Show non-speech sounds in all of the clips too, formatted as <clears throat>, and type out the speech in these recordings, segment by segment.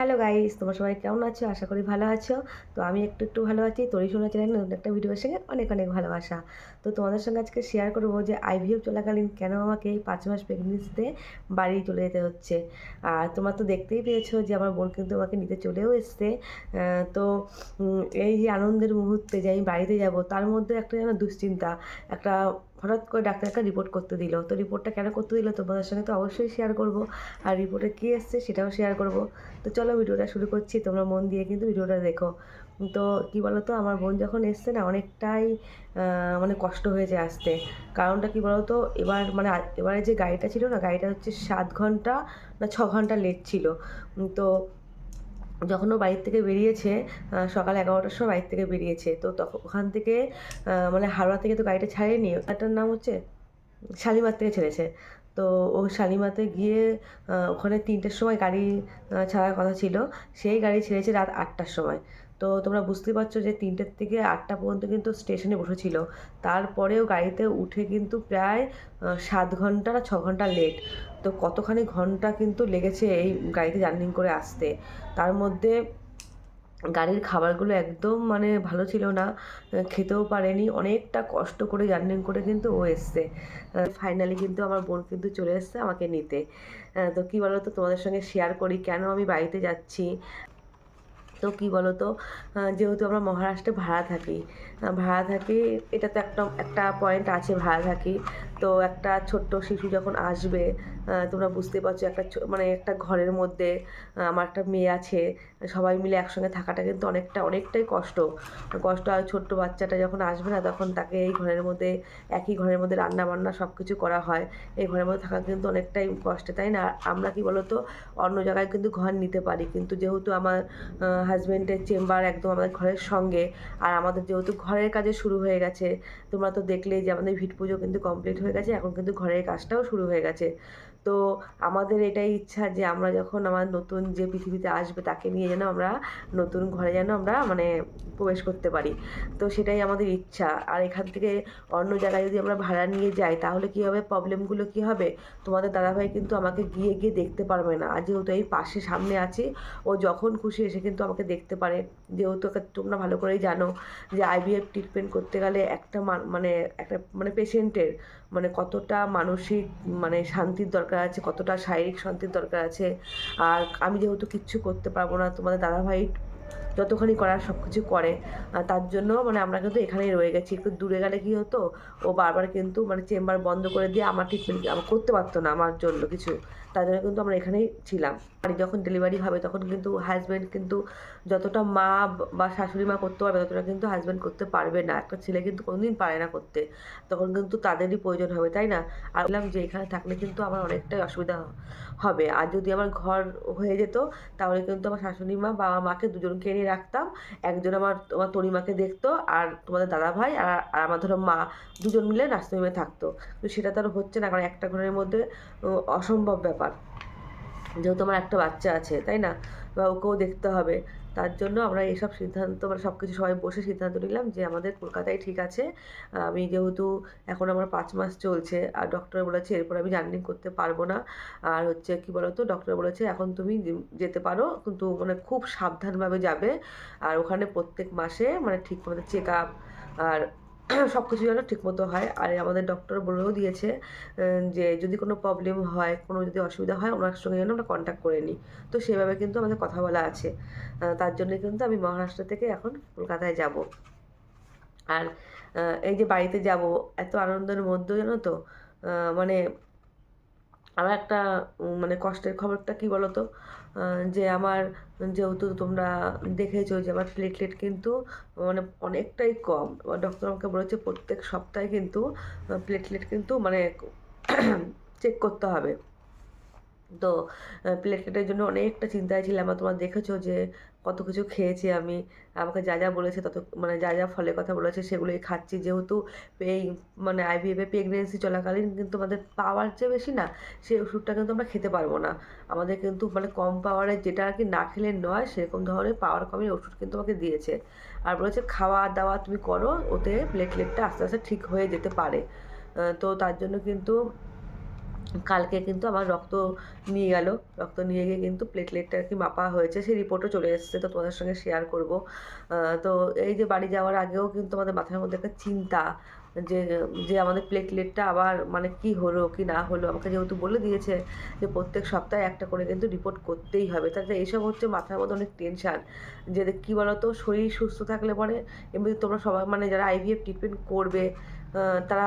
Hello guys, তোমরা সবাই কেমন আছো? আশা করি ভালো আছো। তো আমি একটু একটু ভালো আছি। তরি শোনা চ্যানেল নতুন একটা ভিডিওর সঙ্গে অনেক অনেক ভালোবাসা। তো তোমাদের সঙ্গে আজকে শেয়ার করব যে আইভিএফ চলাকালীন কেন আমাকে এই পাঁচ মাস প্রেগনেন্সিতে বাড়ি চলে যেতে হচ্ছে? আর তোমরা তো দেখতেই পেয়েছ যে আমার বোন কিন্তু আমাকে নিতে চলেও এসছে। তো এই যে আনন্দের মুহূর্তে যে আমি বাড়িতে যাব, তার মধ্যে একটা যেন দুশ্চিন্তা, একটা হঠাৎ করে ডাক্তার একটা রিপোর্ট করতে দিল। তো রিপোর্টটা কেন করতে দিল? তোমাদের সঙ্গে তো অবশ্যই শেয়ার করব। আর রিপোর্টে কী এসছে সেটাও শেয়ার করব। তো চলো ভিডিওটা শুরু করছি, তোমরা মন দিয়ে কিন্তু ভিডিওটা দেখো। তো কি বলো তো আমার বোন যখন এসছে না, অনেকটাই মানে কষ্ট হয়েছে আসতে। কারণটা কি বলো তো এবার মানে এবারে যে গাড়িটা ছিল না, গাড়িটা হচ্ছে সাত ঘণ্টা না ছ ঘণ্টা লেট ছিল। তো যখন ও বাড়ির থেকে বেরিয়েছে সকাল এগারোটার সময় বাড়ির থেকে বেরিয়েছে, তো তখন ওখান থেকে মানে হাওড়া থেকে তো গাড়িটা ছাড়েনি, গাড়িটার নাম হচ্ছে শালিমার থেকে ছেড়েছে। তো ও শালিমাতে গিয়ে ওখানে তিনটের সময় গাড়ি ছাড়ার কথা ছিল, সেই গাড়ি ছেড়েছে রাত আটটার সময়। তো তোমরা বুঝতেই পারছ যে তিনটের থেকে আটটা পর্যন্ত কিন্তু স্টেশনে বসেছিল। তারপরেও গাড়িতে উঠে কিন্তু প্রায় সাত ঘণ্টা না ছ ঘণ্টা লেট। তো কতখানি ঘণ্টা কিন্তু লেগেছে এই গাড়িতে জার্নি করে আসতে। তার মধ্যে গাড়ির খাবারগুলো একদম মানে ভালো ছিল না, খেতেও পারেনি, অনেকটা কষ্ট করে জার্নি করে কিন্তু ও এসছে। ফাইনালি কিন্তু আমার বোন কিন্তু চলে এসছে আমাকে নিতে। তো কী বলো তো তোমাদের সঙ্গে শেয়ার করি কেন আমি বাড়িতে যাচ্ছি। তো কি বলো তো যেহেতু আমরা মহারাষ্ট্রে ভাড়া থাকি ভাড়া থাকি এটা তো একটা একটা পয়েন্ট আছে ভাড়া থাকি। তো একটা ছোট্ট শিশু যখন আসবে তোমরা বুঝতে পারছ একটা মানে একটা ঘরের মধ্যে আমার একটা মেয়ে আছে সবাই মিলে একসঙ্গে থাকাটা কিন্তু অনেকটা, অনেকটাই কষ্ট। কষ্ট আর ছোট্ট বাচ্চাটা যখন আসবে না তখন তাকে এই ঘরের মধ্যে, একই ঘরের মধ্যে রান্না বান্না সব কিছু করা হয়। এই ঘরের মধ্যে থাকা কিন্তু অনেকটাই কষ্টে। তাই না? আমরা কি বলতো, অন্য জায়গায় কিন্তু ঘর নিতে পারি। কিন্তু যেহেতু আমার হাজব্যান্ডের চেম্বার একদম আমাদের ঘরের সঙ্গে, আর আমাদের যেহেতু ঘরের কাজে শুরু হয়ে গেছে, তোমরা তো দেখলেই যে আমাদের ভিট পুজো কিন্তু কমপ্লিট হয়ে গেছে, এখন কিন্তু ঘরের কাজটাও শুরু হয়ে গেছে। তো আমাদের এটাই ইচ্ছা যে আমরা যখন আমার নতুন যে পৃথিবীতে আসবে তাকে নিয়ে যেন আমরা নতুন ঘরে যেন আমরা মানে প্রবেশ করতে পারি। তো সেটাই আমাদের ইচ্ছা। আর এখান থেকে অন্য জায়গায় যদি আমরা ভাড়া নিয়ে যাই তাহলে কী হবে? প্রবলেমগুলো কী হবে? তোমাদের দাদাভাই কিন্তু আমাকে গিয়ে গিয়ে দেখতে পারবে না। আর যেহেতু এই পাশে সামনে আছি, ও যখন খুশি এসে কিন্তু আমাকে দেখতে পারে। যেহেতু তোমরা ভালো করেই জানো যে আইভিএফ ট্রিটমেন্ট করতে গেলে একটা মানে একটা মানে পেশেন্টের মানে কতটা মানসিক মানে শান্তির দরকার আছে, কতটা শারীরিক শান্তির দরকার আছে। আর আমি যেহেতু কিচ্ছু করতে পারব না, তোমাদের দাদাভাই যতখানি করার সব কিছু করে তার জন্য মানে আমরা কিন্তু এখানেই রয়ে গেছি। একটু দূরে গেলে কী হতো, ও বারবার কিন্তু মানে চেম্বার বন্ধ করে দিয়ে আমার ট্রিটমেন্ট করতে পারতো না আমার জন্য কিছু। তার জন্য কিন্তু আমরা এখানেই ছিলাম। আর যখন ডেলিভারি হবে, তখন কিন্তু হাজব্যান্ড কিন্তু যতটা মা বা শাশুড়ি মা করতে পারবে, ততটা কিন্তু হাজব্যান্ড করতে পারবে না। একটা ছেলে কিন্তু কোনোদিন পারে না করতে। তখন কিন্তু তাদেরই প্রয়োজন হবে, তাই না? আর বললাম যে, এখানে থাকলে কিন্তু আমার অনেকটাই অসুবিধা হবে। আর যদি আমার ঘর হয়ে যেত, তাহলে কিন্তু আমার শাশুড়ি মা, বাবা মাকে দুজনকে এনে রাখতাম। একজন আমার, তোমার তরিমাকে দেখতো, আর তোমাদের দাদা ভাই, আর আর আমার ধরো মা দুজন মিলে নার্সিংহোমে থাকতো। তো সেটা তো আর হচ্ছে না, কারণ একটা ঘরের মধ্যে অসম্ভব ব্যাপার। যেহেতু আমার একটা বাচ্চা আছে, তাই না? বা ওকেও দেখতে হবে। তার জন্য আমরা এইসব সিদ্ধান্ত মানে সব কিছু সবাই বসে সিদ্ধান্ত নিলাম যে আমাদের কলকাতায় ঠিক আছে। আমি যেহেতু এখন আমার পাঁচ মাস চলছে, আর ডক্টর বলেছে এরপর আমি জার্নি করতে পারব না। আর হচ্ছে কি বলতো? ডক্টর বলেছে এখন তুমি যেতে পারো, কিন্তু মানে খুব সাবধানভাবে যাবে। আর ওখানে প্রত্যেক মাসে মানে ঠিক মতো চেক আপ আর <clears throat> সব কিছু যেন ঠিকমতো হয়। আর আমাদের ডক্টর বলেও দিয়েছে যে যদি কোনো প্রবলেম হয় কোনো যদি অসুবিধা হয় ওনার সঙ্গে যেন আমরা কন্ট্যাক্ট করে নিই। তো সেভাবে কিন্তু আমাদের কথা বলা আছে। তার জন্য কিন্তু আমি মহারাষ্ট্র থেকে এখন কলকাতায় যাব। আর এই যে বাড়িতে যাব এত আনন্দের মধ্যে জানো তো মানে আমার একটা মানে কষ্টের খবরটা কি বলো তো আহ, যে আমার যেহেতু তোমরা দেখেছ যে আমার প্লেটলেট কিন্তু মানে অনেকটাই কম। ডক্টর আমাকে বলেছে প্রত্যেক সপ্তাহে কিন্তু প্লেটলেট কিন্তু মানে <clears throat> চেক করতে হবে। তো প্লেটলেটের জন্য অনেকটা চিন্তায় ছিলাম আর তোমরা দেখেছ যে কত কিছু খেয়েছি আমি। আমাকে যা যা বলেছে তত মানে যা যা ফলের কথা বলেছে সেগুলোই খাচ্ছি। যেহেতু এই মানে আইভিএফে প্রেগনেন্সি চলাকালীন কিন্তু আমাদের পাওয়ার যে বেশি না, সেই ওষুধটা কিন্তু আমরা খেতে পারব না। আমাদের কিন্তু মানে কম পাওয়ারের যেটা আর কি না খেলে নয়, সেরকম ধরনের পাওয়ার কমের ওষুধ কিন্তু আমাকে দিয়েছে। আর বলেছে খাওয়া দাওয়া তুমি করো, ওতে প্লেটলেটটা আস্তে আস্তে ঠিক হয়ে যেতে পারে। তো তার জন্য কিন্তু কালকে কিন্তু আমার রক্ত নিয়ে গেল। রক্ত নিয়ে গিয়ে কিন্তু প্লেটলেটটা কি মাপা হয়েছে। সেই রিপোর্টও চলে এসেছে তো তোমাদের সঙ্গে শেয়ার করব। তো এই যে বাড়ি যাওয়ার আগেও কিন্তু আমাদের মাথার মধ্যে একটা চিন্তা যে যে আমাদের প্লেটলেটটা আবার মানে কি হলো, কি না হলো, আমাকে যেহেতু বলে দিয়েছে যে প্রত্যেক সপ্তাহে একটা করে কিন্তু রিপোর্ট করতেই হবে। তাহলে এইসব হচ্ছে মাথার মধ্যে অনেক টেনশান যে কী বলতো, শরীর সুস্থ থাকলে পরে এমনি তোমরা সবাই মানে যারা আইভিএফ ট্রিটমেন্ট করবে তারা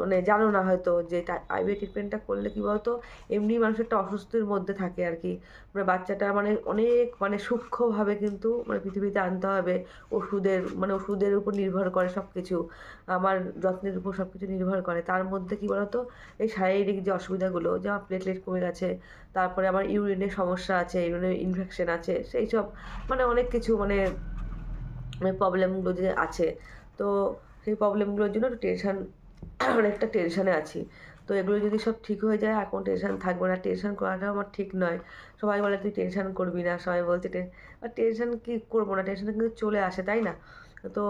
মানে জানো না হয়তো যে আইভিএফ ট্রিটমেন্টটা করলে কী বলতো, এমনি মানুষ একটা অসুস্থের মধ্যে থাকে আর কি। মানে বাচ্চাটা মানে অনেক মানে সূক্ষ্মভাবে কিন্তু মানে পৃথিবীতে আনতে হবে, ওষুধের মানে ওষুধের উপর নির্ভর করে সব কিছু আমার যত্নের উপর সব কিছু নির্ভর করে। তার মধ্যে কী বলতো, এই শারীরিক যে অসুবিধাগুলো, যে আমার প্লেটলেট কমে গেছে, তারপরে আমার ইউরিনের সমস্যা আছে, ইউরিনের ইনফেকশন আছে, সেই সব মানে অনেক কিছু মানে প্রবলেমগুলো যে আছে। তো সেই প্রবলেমগুলোর জন্য একটু টেনশান অনেকটা টেনশানে আছি। তো এগুলো যদি সব ঠিক হয়ে যায় কোনো টেনশান থাকবে না। টেনশান করাটাও আমার ঠিক নয়। সবাই বলে, তুই টেনশান করবি না। সবাই বলছে আর টেনশান কি করব না? টেনশান কিন্তু চলে আসে, তাই না? তো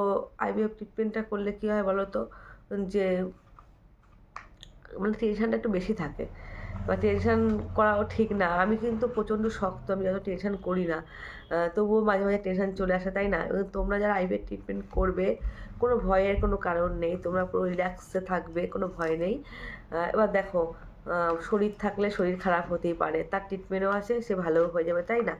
আইভিএফ ট্রিটমেন্টটা করলে কী হয় বলো তো যে মানে টেনশানটা একটু বেশি থাকে। বা টেনশান করাও ঠিক না। আমি কিন্তু প্রচণ্ড শক্ত, আমি যত টেনশান করি না। তবুও মাঝে মাঝে টেনশান চলে আসে, তাই না? তোমরা যারা আইভিএফ ট্রিটমেন্ট করবে, কোনো ভয়ের কোনো কারণ নেই। তোমরা পুরো রিল্যাক্সে থাকবে, কোনো ভয় নেই। এবার দেখো শরীর থাকলে শরীর খারাপ হতেই পারে। তার ট্রিটমেন্টও আছে, সে ভালোও হয়ে যাবে, তাই না?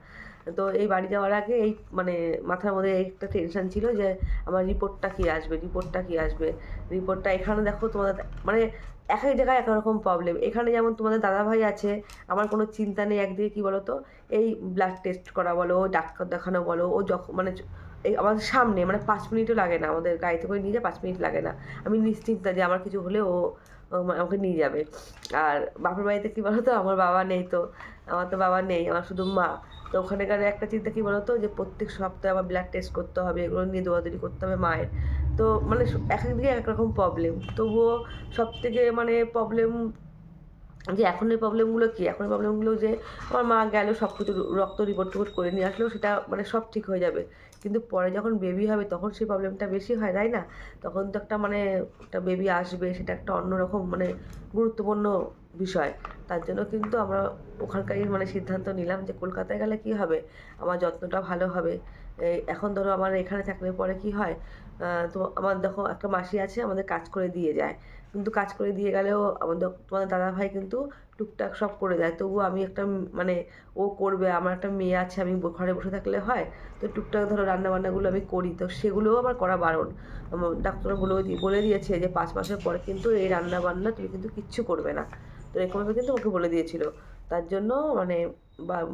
তো এই বাড়ি যাওয়ার আগে এই মানে মাথার মধ্যে একটা টেনশান ছিল যে আমার রিপোর্টটা কী আসবে রিপোর্টটা কী আসবে? রিপোর্টটা এখানে দেখো তোমাদের মানে এক এক জায়গায় এক রকম প্রবলেম এখানে যেমন তোমাদের দাদাভাই আছে, আমার কোনো চিন্তা নেই একদিকে কী বলো তো এই ব্লাড টেস্ট করা বলো ডাক্তার দেখানো বলো, ও যখন মানে এই আমাদের সামনে মানে পাঁচ মিনিটও লাগে না, আমাদের গাড়িতে করে নিয়ে যায় পাঁচ মিনিট লাগে না। আমি নিশ্চিন্তা যে আমার কিছু হলে ও আমাকে নিয়ে যাবে। আর বাপের বাড়িতে কী বলো তো আমার বাবা নেই তো। আমার তো বাবা নেই, আমার শুধু মা। তো ওখানেকার একটা চিন্তা কি বলতো? যে প্রত্যেক সপ্তাহে আমার ব্লাড টেস্ট করতে হবে, এগুলো নিয়ে দৌড়াদৌড়ি করতে হবে মায়ের। তো মানে এক এক দিকে এক রকম প্রবলেম তবুও সব থেকে মানে প্রবলেম যে এখনের প্রবলেমগুলো কী? এখনের প্রবলেমগুলো যে আমার মা গেল সব কিছু রক্ত রিপোর্ট টিপোর্ট করে নিয়ে আসলেও সেটা মানে সব ঠিক হয়ে যাবে। কিন্তু পরে যখন বেবি হবে, তখন সেই প্রবলেমটা বেশি হয়, তাই না? তখন তো একটা মানে একটা বেবি আসবে, সেটা একটা অন্যরকম মানে গুরুত্বপূর্ণ বিষয়। তার জন্য কিন্তু আমরা ওখানকারই মানে সিদ্ধান্ত নিলাম যে কলকাতায় গেলে কী হবে? আমার যত্নটা ভালো হবে। এখন ধরো আমার এখানে থাকলে পরে কি হয়? তো আমার দেখো একটা মাসি আছে, আমাদের কাজ করে দিয়ে যায়। কিন্তু কাজ করে দিয়ে গেলেও আমাদের তোমাদের দাদাভাই কিন্তু টুকটাক সব করে দেয়। তবুও আমি একটা মানে ও করবে, আমার একটা মেয়ে আছে, আমি ঘরে বসে থাকলে হয়। তো টুকটাক ধরো রান্নাবান্নাগুলো আমি করি। তো সেগুলোও আমার করা বারণ। ডাক্তার বলে বলে দিয়েছে যে, পাঁচ মাসের পরে কিন্তু এই রান্নাবান্না তুমি কিন্তু কিচ্ছু করবে না। তো এরকমভাবে কিন্তু ওকে বলে দিয়েছিল। তার জন্য মানে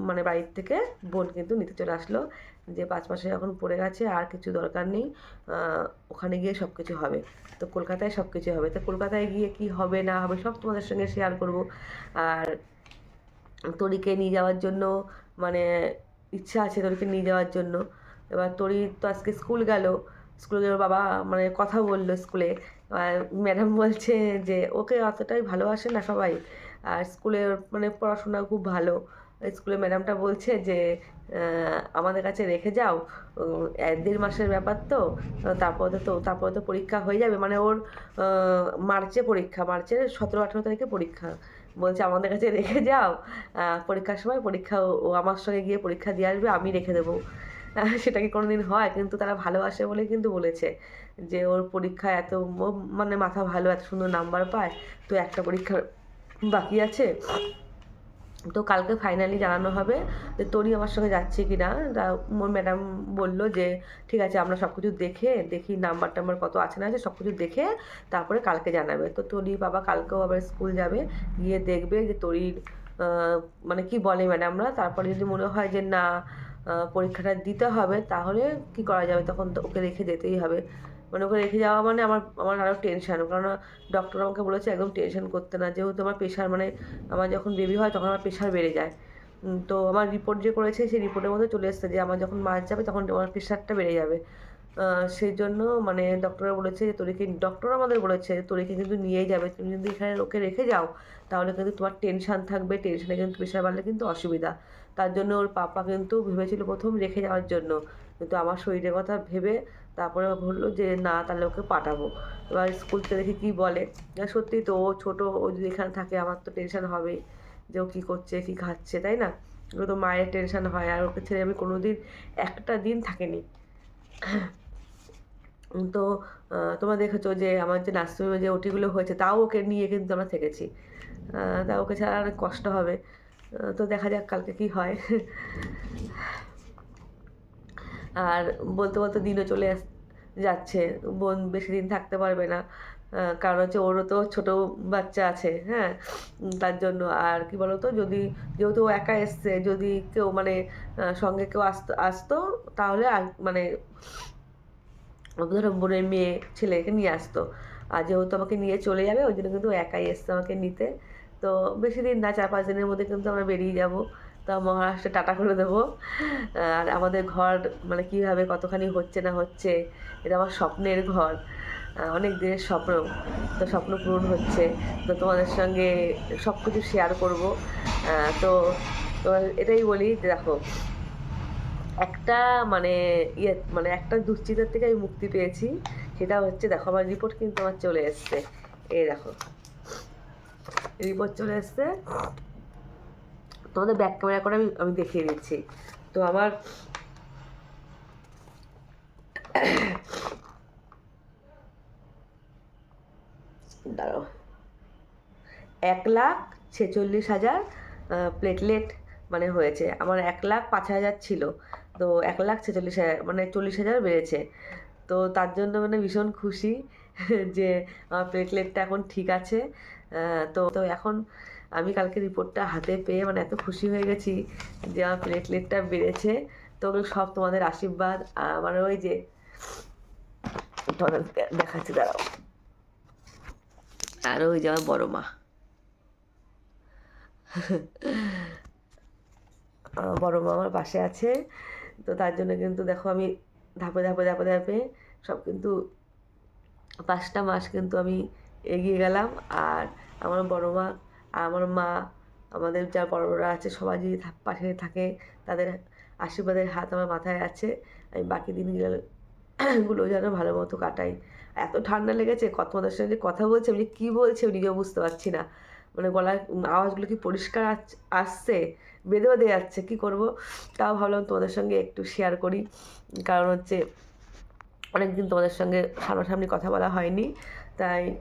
মানে বাড়ির থেকে বোন কিন্তু নিতে চলে আসলো। যে পাঁচ মাসে যখন পড়ে গেছে, আর কিছু দরকার নেই ওখানে গিয়ে সব কিছু হবে। তো কলকাতায় সব কিছু হবে। তো কলকাতায় গিয়ে কি হবে, না হবে, সব তোমাদের সঙ্গে শেয়ার করব। আর তরিকে নিয়ে যাওয়ার জন্য মানে ইচ্ছা আছে তরিকে নিয়ে যাওয়ার জন্য। এবার তরি তো আজকে স্কুল গেল। স্কুলে বাবা মানে কথা বলল স্কুলে ম্যাডাম বলছে যে, ওকে অতটাই ভালোবাসে না সবাই? আর স্কুলের মানে পড়াশোনা খুব ভালো। স্কুলে ম্যাডামটা বলছে যে আমাদের কাছে রেখে যাও এক দেড় মাসের ব্যাপার তো, তারপরে তো তারপরে তো পরীক্ষা হয়ে যাবে। মানে ওর মার্চে পরীক্ষা, মার্চের সতেরো, আঠেরো তারিখে পরীক্ষা। বলছে, আমাদের কাছে রেখে যাও পরীক্ষার সময় পরীক্ষা, ও আমার সঙ্গে গিয়ে পরীক্ষা দিয়ে আসবে, আমি রেখে দেবো। সেটা কি কোনো দিন হয়? কিন্তু তারা ভালোবাসে বলে কিন্তু বলেছে যে, ওর পরীক্ষা এত মানে মাথা ভালো, এত সুন্দর নাম্বার পায়, তো একটা পরীক্ষা বাকি আছে। তো কালকে ফাইনালি জানানো হবে যে তোরই আমার সঙ্গে যাচ্ছে কি না মোর ম্যাডাম বলল যে, ঠিক আছে, আমরা সব কিছু দেখে দেখি নাম্বার টাম্বার কত আছে না আছে সব কিছু দেখে তারপরে কালকে জানাবে। তো তোরই বাবা কালকেও আবার স্কুল যাবে, গিয়ে দেখবে যে তোরির মানে কি বলে ম্যাডামরা তারপরে যদি মনে হয় যে না পরীক্ষাটা দিতে হবে, তাহলে কি করা যাবে? তখন তো ওকে রেখে যেতেই হবে। মানে ওকে রেখে যাওয়া মানে আমার আমার আরও টেনশান কারণ ডক্টর আমাকে বলেছে একদম টেনশন করতে না, যেহেতু আমার প্রেশার মানে আমার যখন বেবি হয় তখন আমার প্রেশার বেড়ে যায়। তো আমার রিপোর্ট যে করেছে সেই রিপোর্টের মধ্যে চলে এসছে যে আমার যখন মাস যাবে তখন আমার প্রেশারটা বেড়ে যাবে। সেই জন্য মানে ডক্টররা বলেছে যে তোরিকে ডক্টর আমাদের বলেছে তোরিকে কিন্তু নিয়েই যাবে। তুমি যদি এখানে ওকে রেখে যাও, তাহলে কিন্তু তোমার টেনশান থাকবে টেনশনে কিন্তু প্রেশার বাড়লে কিন্তু অসুবিধা। তার জন্য ওর পাপা কিন্তু ভেবেছিল প্রথম রেখে যাওয়ার জন্য। কিন্তু আমার শরীরের কথা ভেবে তারপরে বলল যে, না, তাহলে ওকে পাঠাবো। এবার স্কুল থেকে দেখি কী বলে। সত্যি তো ও ছোটো, ও যদি এখানে থাকে, আমার তো টেনশন হবেই যে ও কী করছে, কী খাচ্ছে, তাই না? এগুলো তো মায়ের টেনশন হয়, আর ওকে ছেড়ে আমি কোনো দিন একটা দিন থাকিনি। তো তোমরা দেখেছ যে, আমার যে নার্সিংহোমে যে ওটিগুলো হয়েছে, তাও ওকে নিয়ে কিন্তু আমরা থেকেছি। তা ওকে ছাড়া অনেক কষ্ট হবে। তো দেখা যাক কালকে কি হয়। আর বলতে বলতে দিনও চলে আস- যাচ্ছে। বোন বেশি দিন থাকতে পারবে না। কারণ হচ্ছে ওরও তো ছোটো বাচ্চা আছে হ্যাঁ? তার জন্য আর কি বলতো, যদি যেহেতু ও একা এসছে, যদি কেউ মানে সঙ্গে কেউ আসতো আসতো, তাহলে মানে ধরো বোনের মেয়ে ছেলেকে নিয়ে আসতো। আর যেহেতু আমাকে নিয়ে চলে যাবে, ওই জন্য কিন্তু একাই এসছে আমাকে নিতে। তো বেশি দিন না, চার পাঁচ দিনের মধ্যে কিন্তু আমরা বেরিয়ে যাব। তা মহারাষ্ট্রে টাটা করে দেবো। আর আমাদের ঘর মানে কীভাবে কতখানি হচ্ছে না হচ্ছে, এটা আমার স্বপ্নের ঘর। অনেক দিনের স্বপ্ন, তো স্বপ্ন পূরণ হচ্ছে। তো তোমাদের সঙ্গে সব কিছু শেয়ার করব তো এটাই বলি দেখো, একটা মানে ইয়ে মানে একটা দুশ্চিন্তার থেকে আমি মুক্তি পেয়েছি। সেটা হচ্ছে দেখো, আমার রিপোর্ট কিন্তু আমার চলে এসছে। এই দেখো রিপোর্ট চলে এসছে। তোমাদের ব্যাক ক্যামেরা করে আমি আমি দেখিয়ে দিচ্ছি। তো আমার দাঁড়াও। এক লাখ ছেচল্লিশ হাজার প্লেটলেট মানে হয়েছে। আমার এক লাখ পাঁচ হাজার ছিল। তো এক লাখ ছেচল্লিশ হাজার মানে চল্লিশ হাজার বেড়েছে। তো তার জন্য মানে ভীষণ খুশি যে আমার প্লেটলেটটা এখন ঠিক আছে। তো তো এখন আমি কালকে রিপোর্টটা হাতে পেয়ে মানে এত খুশি হয়ে গেছি যে আমার প্লেটলেটটা বেড়েছে। তো সব তোমাদের আশীর্বাদ। আমার ওই যে দেখাচ্ছি, দাঁড়াও। আর ওই যে আমার বড় মা। বড় মা আমার পাশে আছে। তো তার জন্য কিন্তু দেখো আমি ধাপে ধাপে ধাপে ধাপে সব কিন্তু পাঁচটা মাস কিন্তু আমি এগিয়ে গেলাম। আর আমার বড় মা আর আমার মা, আমাদের যা বড়রা আছে সবাই যদি পাশে থাকে তাদের আশীর্বাদের হাত আমার মাথায় আছে। আমি বাকি দিনগুলো যেন ভালো মতো কাটাই। এত ঠান্ডা লেগেছে, কত তোমাদের সঙ্গে কথা বলছি, আমি কী বলছি আমি নিজেও বুঝতে পারছি না। মানে গলার আওয়াজগুলো কি পরিষ্কার আস- আসছে, বেঁধে বেঁধে যাচ্ছে, কী করব? তাও ভাবলাম তোমাদের সঙ্গে একটু শেয়ার করি। কারণ হচ্ছে অনেকদিন তোমাদের সঙ্গে সামনাসামনি কথা বলা হয়নি। তাই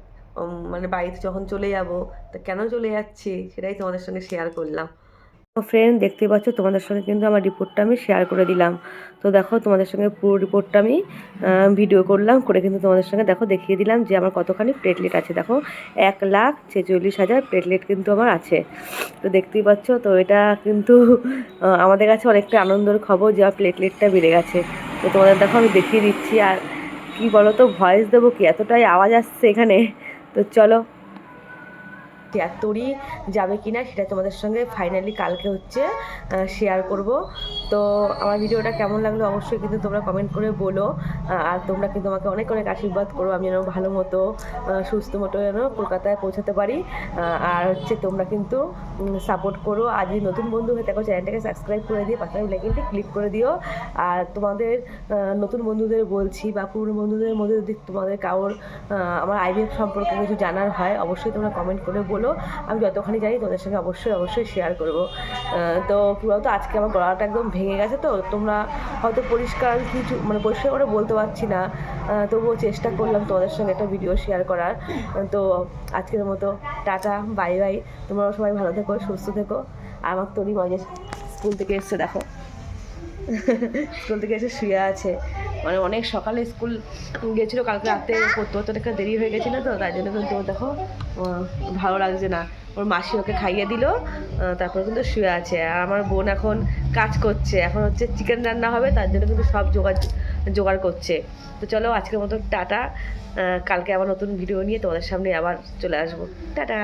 মানে বাড়িতে যখন চলে যাব, তা কেন চলে যাচ্ছি? সেটাই তোমাদের সঙ্গে শেয়ার করলাম। তো ফ্রেন্ড দেখতে পাচ্ছ, তোমাদের সঙ্গে কিন্তু আমার রিপোর্টটা আমি শেয়ার করে দিলাম। তো দেখো, তোমাদের সঙ্গে পুরো রিপোর্টটা আমি ভিডিও করলাম, করে কিন্তু তোমাদের সঙ্গে দেখো, দেখিয়ে দিলাম যে আমার কতখানি প্লেটলেট আছে। দেখো, এক লাখ ছেচল্লিশ হাজার প্লেটলেট কিন্তু আমার আছে। তো দেখতেই পাচ্ছ, তো এটা কিন্তু আমাদের কাছে অনেকটা আনন্দের খবর যে আমার প্লেটলেটটা বেড়ে গেছে। তো তোমাদের দেখো, আমি দেখিয়ে দিচ্ছি, আর কি বলো তো ভয়েস দেবো কি? এতটাই আওয়াজ আসছে এখানে। তো চলো তিয়াত্তরই যাবে কি না সেটা তোমাদের সঙ্গে ফাইনালি কালকে হচ্ছে শেয়ার করব। তো আমার ভিডিওটা কেমন লাগল অবশ্যই কিন্তু তোমরা কমেন্ট করে বলো আর তোমরা কিন্তু আমাকে অনেক অনেক আশীর্বাদ করো, আমি যেন ভালো মতো সুস্থ মতো যেন কলকাতায় পৌঁছাতে পারি আর হচ্ছে তোমরা কিন্তু সাপোর্ট করো। আর যদি নতুন বন্ধু হয়ে থাকো চ্যানেলটাকে সাবস্ক্রাইব করে দিয়ে পাশে লাইকিনটি ক্লিক করে দিও। আর তোমাদের নতুন বন্ধুদের বলছি বা পুরনো বন্ধুদের মধ্যে যদি তোমাদের কারোর আমার আইভিএফ সম্পর্কে কিছু জানার হয়, অবশ্যই তোমরা কমেন্ট করে বলো। আমি যতখানি জানি তোমাদের সঙ্গে অবশ্যই অবশ্যই শেয়ার করব। তো কী বলতো আজকে আমার গলাটা একদম ভেঙে গেছে তো, তোমরা হয়তো পরিষ্কার কিছু মানে পরিষ্কার করে বলতে পারছি না। তবুও চেষ্টা করলাম তোমাদের সঙ্গে একটা ভিডিও শেয়ার করার। তো আজকের মতো টাটা বাই বাই তোমরাও সবাই ভালো থেকো, সুস্থ থেকো। আর আমার তরি মাঝে স্কুল থেকে এসছে, দেখো। <laughs> স্কুল থেকে এসে শুয়ে আছে। মানে অনেক সকালে স্কুল গেছিল, কালকে রাতে পড়তে পড়তে অনেকটা দেরি হয়ে গেছিল তো, তাই জন্য কিন্তু দেখো ভালো লাগছে না। ওর মাসি ওকে খাইয়ে দিল তারপর কিন্তু শুয়ে আছে। আর আমার বোন এখন কাজ করছে, এখন হচ্ছে চিকেন রান্না হবে, তার জন্য কিন্তু সব জোগাড় জোগাড় করছে। তো চলো, আজকের মতো টাটা। কালকে আবার নতুন ভিডিও নিয়ে তোমাদের সামনে আবার চলে আসব। টাটা!